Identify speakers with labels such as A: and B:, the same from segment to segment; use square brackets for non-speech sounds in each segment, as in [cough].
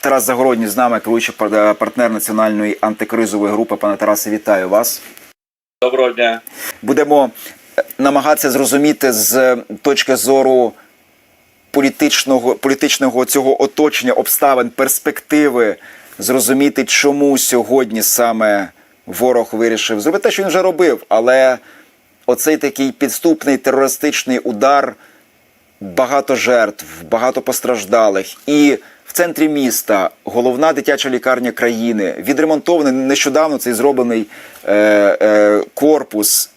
A: Тарас Загородній з нами, керуючий пар- партнер національної антикризової групи. Пане Тарасе, вітаю вас.
B: Доброго дня.
A: Будемо е, намагатися зрозуміти з е, точки зору політичного, політичного цього оточення, обставин, перспективи, зрозуміти, чому сьогодні саме ворог вирішив зробити те, що він вже робив, але оцей такий підступний терористичний удар, багато жертв, багато постраждалих. І в центрі міста головна дитяча лікарня країни, відремонтований нещодавно цей зроблений е, е, корпус.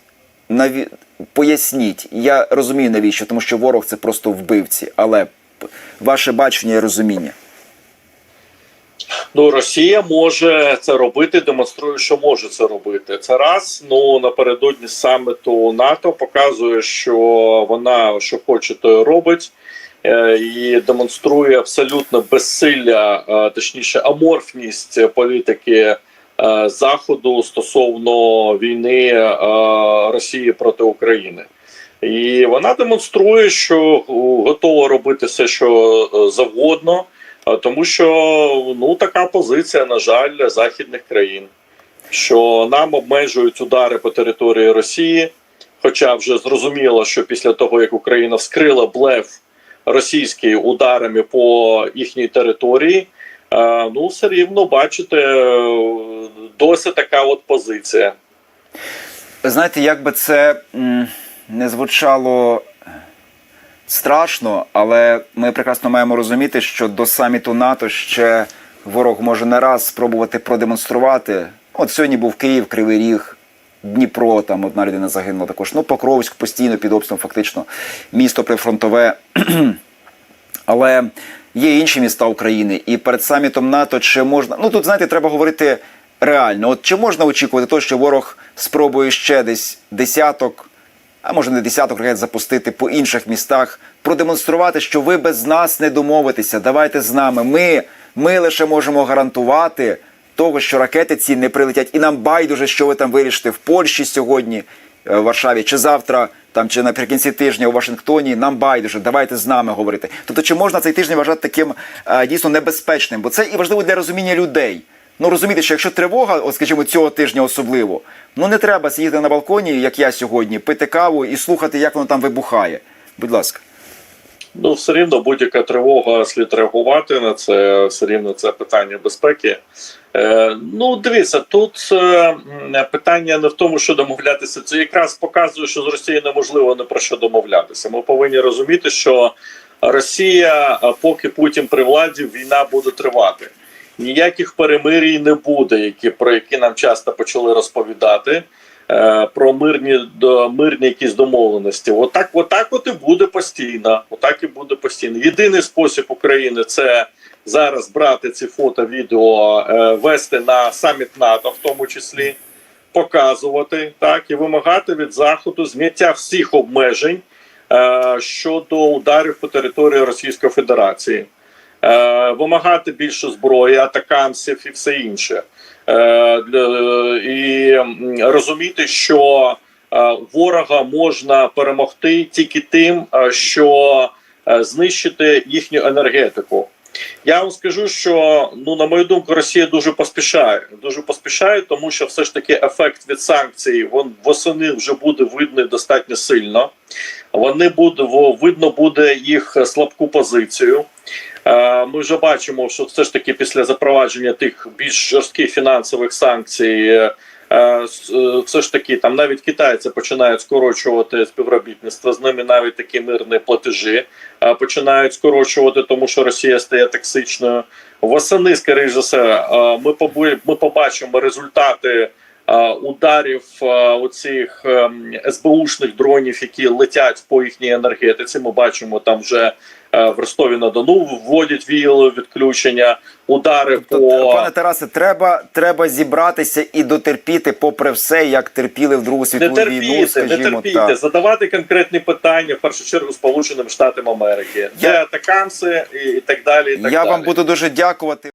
A: Наві... Поясніть, я розумію навіщо, тому що ворог це просто вбивці, але ваше бачення і розуміння.
B: Ну, Росія може це робити, демонструє, що може це робити. Це раз. Ну напередодні саміту НАТО показує, що вона що хоче, то й робить. Е, І демонструє абсолютно безсилля, е, точніше, аморфність політики е, Заходу стосовно війни Росії проти України. І вона демонструє, що готова робити все, що завгодно. Тому що ну така позиція, на жаль, західних країн, що нам обмежують удари по території Росії. Хоча вже зрозуміло, що після того як Україна вскрила блеф російський ударами по їхній території, е, ну все рівно бачите, е, досить така от позиція.
A: Знаєте, як би це не звучало страшно, але ми прекрасно маємо розуміти, що до саміту НАТО ще ворог може не раз спробувати продемонструвати. От сьогодні був Київ, Кривий Ріг, Дніпро, там одна людина загинула також. Ну, Покровськ постійно під обстрілом, фактично, місто прифронтове. [clears throat] Але є інші міста України, і перед самітом НАТО чи можна. Ну тут знаєте, треба говорити реально. От чи можна очікувати того, що ворог спробує ще десь десяток, а може не десяток ракет запустити по інших містах, продемонструвати, що ви без нас не домовитеся. Давайте з нами. Ми, ми лише можемо гарантувати того, що ракети ці не прилетять, і нам байдуже, що ви там вирішите в Польщі сьогодні, е, в Варшаві, чи завтра, там чи наприкінці тижня у Вашингтоні. Нам байдуже, давайте з нами говорити. Тобто, чи можна цей тиждень вважати таким е, дійсно небезпечним? Бо це і важливо для розуміння людей. Ну розумієте, що якщо тривога, от скажімо, цього тижня особливо, ну не треба сидіти на балконі, як я сьогодні, пити каву і слухати, як воно там вибухає. Будь ласка.
B: Ну, все рівно будь-яка тривога слід реагувати на це. Все рівно це питання безпеки. Е, ну, дивіться, тут е, питання не в тому, що домовлятися. Це якраз показує, що з Росією неможливо не про що домовлятися. Ми повинні розуміти, що Росія, поки Путін при владі, війна буде тривати. Ніяких перемирій не буде, які про які нам часто почали розповідати. Е, Про мирні до мирні якісь домовленості, отак, отак, от і буде постійно. Отак і буде постійно. Єдиний спосіб України це зараз брати ці фото, відео, е, вести на саміт НАТО, в тому числі показувати так і вимагати від заходу зняття всіх обмежень е, щодо ударів по території Російської Федерації, вимагати більше зброї, атакамсів і все інше. Е, і розуміти, що е, ворога можна перемогти тільки тим, е, що знищити їхню енергетику. Я вам скажу, що ну на мою думку, Росія дуже поспішає. Дуже поспішає, тому що все ж таки ефект від санкцій він восени вже буде видний достатньо сильно. Вони буде видно буде їх слабку позицію. Е, Ми вже бачимо, що все ж таки після запровадження тих більш жорстких фінансових санкцій. е, е, Все ж таки, там навіть китайці починають скорочувати співробітництво з ними, навіть такі мирні платежі починають скорочувати, тому що Росія стає токсичною. Восени, скоріш за все, ми ми побачимо результати ударів оцих ем, СБУшних дронів, які летять по їхній енергетиці. Ми бачимо там вже в Ростові на Дону вводять віялове відключення, удари
A: Тобто,
B: по
A: пане Тарасе, треба, треба зібратися і дотерпіти, попри все, як терпіли в Другу
B: не
A: світову
B: терпіти,
A: війну,
B: не
A: скажімо
B: терпіти,
A: так.
B: задавати конкретні питання в першу чергу Сполученим Штатам Америки,
A: Я-
B: де атакамси і так далі. І так
A: Я
B: далі.
A: вам буду дуже дякувати.